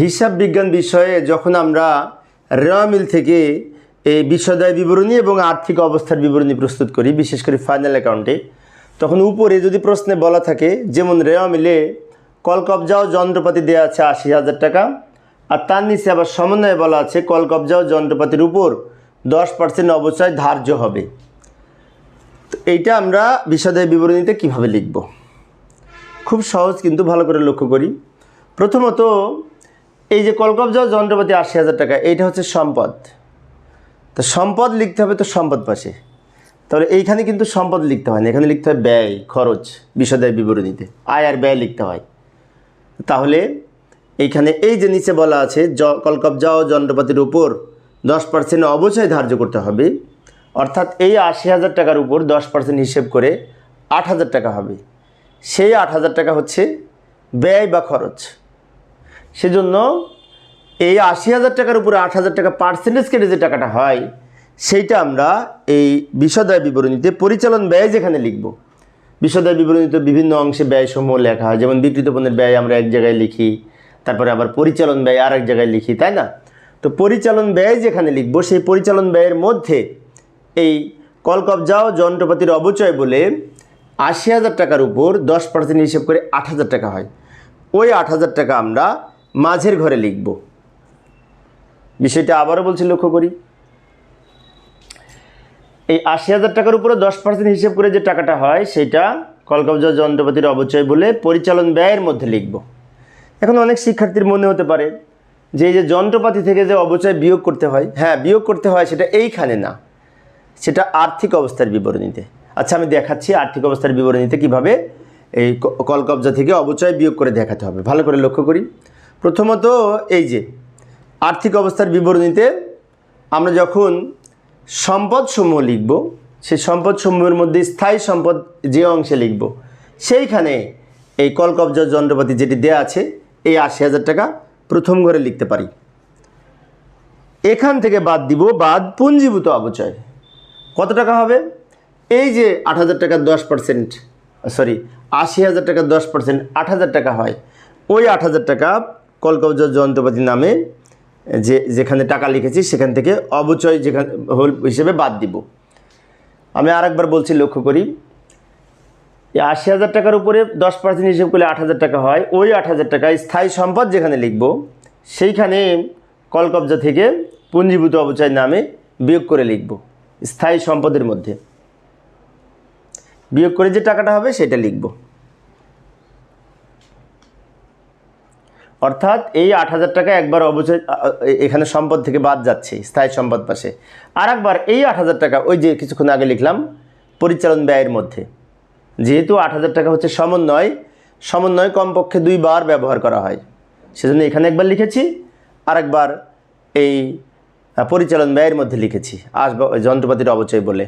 হিসাব বিজ্ঞান বিষয়ে যখন আমরা রেওয়া মিল থেকে এই বিশ্বদায় বিবরণী এবং আর্থিক অবস্থার বিবরণী প্রস্তুত করি, বিশেষ করে ফাইনাল অ্যাকাউন্টে, তখন উপরে যদি প্রশ্নে বলা থাকে, যেমন রেওয়া মিলে কল কবজা ও যন্ত্রপাতি দেওয়া আছে আশি হাজার টাকা, আর তার নিচে আবার সমন্বয়ে বলা আছে কল কবজা ও যন্ত্রপাতির উপর দশ পার্সেন্ট অবচয় ধার্য হবে। তো এইটা আমরা বিশদায় বিবরণীতে কীভাবে লিখব? খুব সহজ কিন্তু ভালো করে লক্ষ্য করি। প্রথমত এই যে কলকবজা যন্ত্রপাতি আশি হাজার টাকা, এইটা হচ্ছে সম্পদ। তো সম্পদ লিখতে হবে তো সম্পদ পাশে। তাহলে এইখানে কিন্তু সম্পদ লিখতে হয় না, এখানে লিখতে হয় ব্যয়, খরচ বিশদায় বিবরণীতে। আয় আর ব্যয় লিখতে হয়। তাহলে এইখানে এই যে নিচে বলা আছে, জ কলকবজা ও যন্ত্রপাতির উপর দশ পার্সেন্ট অবচয় ধার্য করতে হবে, অর্থাৎ এই আশি হাজার টাকার উপর দশ পার্সেন্ট হিসেব করে আট হাজার টাকা হবে। সেই আট হাজার টাকা হচ্ছে ব্যয় বা খরচ। সেজন্য এই আশি হাজার টাকার উপরে আট হাজার টাকা পার্সেন্টেজ কেটে যে টাকাটা হয়, সেইটা আমরা এই বিশদায় বিবরণীতে পরিচালন ব্যয় যেখানে লিখব। বিশদায় বিবরণীতে বিভিন্ন অংশে ব্যয়সমূহ লেখা হয়, যেমন বিকৃত পণ্যের ব্যয় আমরা এক জায়গায় লিখি, তারপরে আবার পরিচালন ব্যয় আর এক জায়গায় লিখি, তাই না? তো পরিচালন ব্যয় যেখানে লিখব, সেই পরিচালন ব্যয়ের মধ্যে এই কলকবজা ও যন্ত্রপাতির অবচয় বলে আশি হাজার টাকার উপর দশ পার্সেন্ট হিসেব করে আট হাজার টাকা হয়। ওই আট হাজার টাকা আমরা মাঝের ঘরে লিখব। বিষয়টা আবারও বলছি লক্ষ্য করি। এই আশি হাজার টাকার উপরে দশ পার্সেন্ট হিসেব করে যে টাকাটা হয়, সেটা কলকবজা যন্ত্রপাতির অবচয় বলে পরিচালন ব্যয়ের মধ্যে লিখব। এখন অনেক শিক্ষার্থীর মনে হতে পারে যে এই যে যন্ত্রপাতি থেকে যে অবচয় বিয়োগ করতে হয় হ্যাঁ বিয়োগ করতে হয় সেটা এইখানে না। সেটা আর্থিক অবস্থার বিবরণীতে। আচ্ছা আমি দেখাচ্ছি আর্থিক অবস্থার বিবরণীতে কীভাবে এই কলকবজা থেকে অবচয় বিয়োগ করে দেখাতে হবে। ভালো করে লক্ষ্য করি। প্রথমত এই যে আর্থিক অবস্থার বিবরণীতে আমরা যখন সম্পদসমূহ লিখব, সেই সম্পদসমূহের মধ্যে স্থায়ী সম্পদ যে অংশে লিখব, সেইখানে এই কলকবজা যন্ত্রপাতি যেটি দেয়া আছে, এই আশি হাজার টাকা প্রথম ঘরে লিখতে পারি। এখান থেকে বাদ দিব বাদ পুঞ্জীভূত অবচয় কত টাকা হবে? এই যে আট হাজার টাকার দশ পার্সেন্ট, সরি, আশি হাজার টাকার দশ পার্সেন্ট, আট হাজার টাকা হয়। ওই আট হাজার টাকা কলকবজা যন্ত্রপাতি নামে যে, যেখানে টাকা লিখেছি, সেখান থেকে অবচয় যেখান, হোল হিসেবে বাদ দিব। আমি আরেকবার বলছি, লক্ষ্য করি। আশি হাজার টাকার উপরে দশ পার্সেন্ট হিসেব করলে আট হাজার টাকা হয়। ওই আট হাজার টাকায় স্থায়ী সম্পদ যেখানে লিখব, সেইখানে কলকবজা থেকে পুঞ্জীভূত অবচয় নামে বিয়োগ করে লিখব, স্থায়ী সম্পদের মধ্যে। বিয়োগ করে যে টাকাটা হবে, সেটা লিখব। অর্থাৎ এই আট হাজার টাকা একবার অবচয় এখানে সম্পদ থেকে বাদ যাচ্ছে, স্থায়ী সম্পদ পাশে। আর একবার এই আট হাজার টাকা, ওই যে কিছুক্ষণ আগে লিখলাম, পরিচালন ব্যয়ের মধ্যে। যেহেতু আট হাজার টাকা হচ্ছে সমন্বয় সমন্বয় কমপক্ষে দুইবার ব্যবহার করা হয়। সেজন্য এখানে একবার লিখেছি আর একবার এই পরিচালন ব্যয়ের মধ্যে লিখেছি। আসবা যন্ত্রপাতির অবচয় বলে।